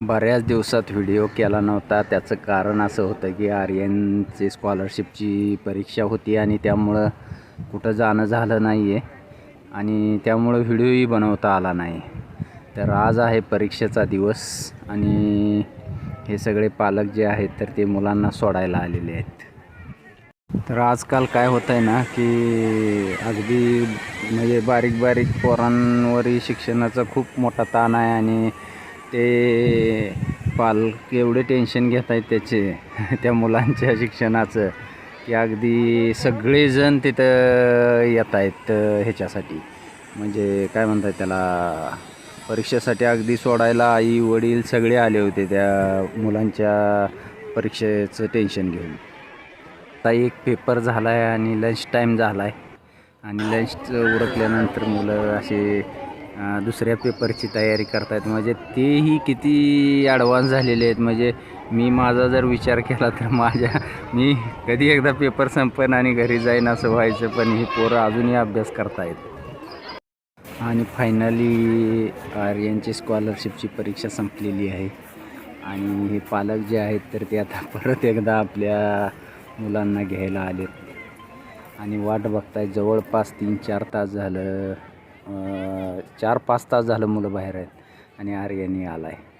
बऱ्याच दिवसात व्हिडिओ केला नव्हता. त्याचं कारण असं होतं की आर्यनची स्कॉलरशिपची परीक्षा होती आणि त्यामुळं कुठं जाणं झालं नाही आहे आणि त्यामुळं व्हिडिओही बनवता आला नाही. तर आज आहे परीक्षेचा दिवस आणि हे सगळे पालक जे आहेत तर ते मुलांना सोडायला आलेले आहेत. तर आजकाल काय होतं आहे ना की अगदी म्हणजे बारीक बारीक पोरांवरही शिक्षणाचा खूप मोठा ताण आहे आणि ते पालक एवढे टेन्शन घेत आहेत त्याचे त्या मुलांच्या शिक्षणाचं की अगदी सगळेजण तिथं येत आहेत ह्याच्यासाठी. म्हणजे काय म्हणतात त्याला परीक्षेसाठी अगदी सोडायला आई वडील सगळे आले होते त्या मुलांच्या परीक्षेचं टेन्शन घेऊन. आता एक पेपर झाला आहे आणि लंच टाईम झाला आहे आणि लंच उरकल्यानंतर मुलं असे दुसऱ्या पेपरची तयारी करतायत. म्हणजे तेही किती ॲडव्हान्स झालेले आहेत. म्हणजे मी माझा जर विचार केला तर माझ्या मी कधी एकदा पेपर संपन आणि घरी जाईन असं व्हायचं पण ही पोरं अजूनही अभ्यास करतायत. आणि फायनली आर्यनची स्कॉलरशिपची परीक्षा संपलेली आहे. आणि हे पालक जे आहेत तर ते आता परत एकदा आपल्या मुलांना घ्यायला आलेत. आणि वाट बघताय जवळपास तीन चार तास झालं. चार पाच तास झालं मुलं बाहेर आहेत आणि आर्यानी आला आहे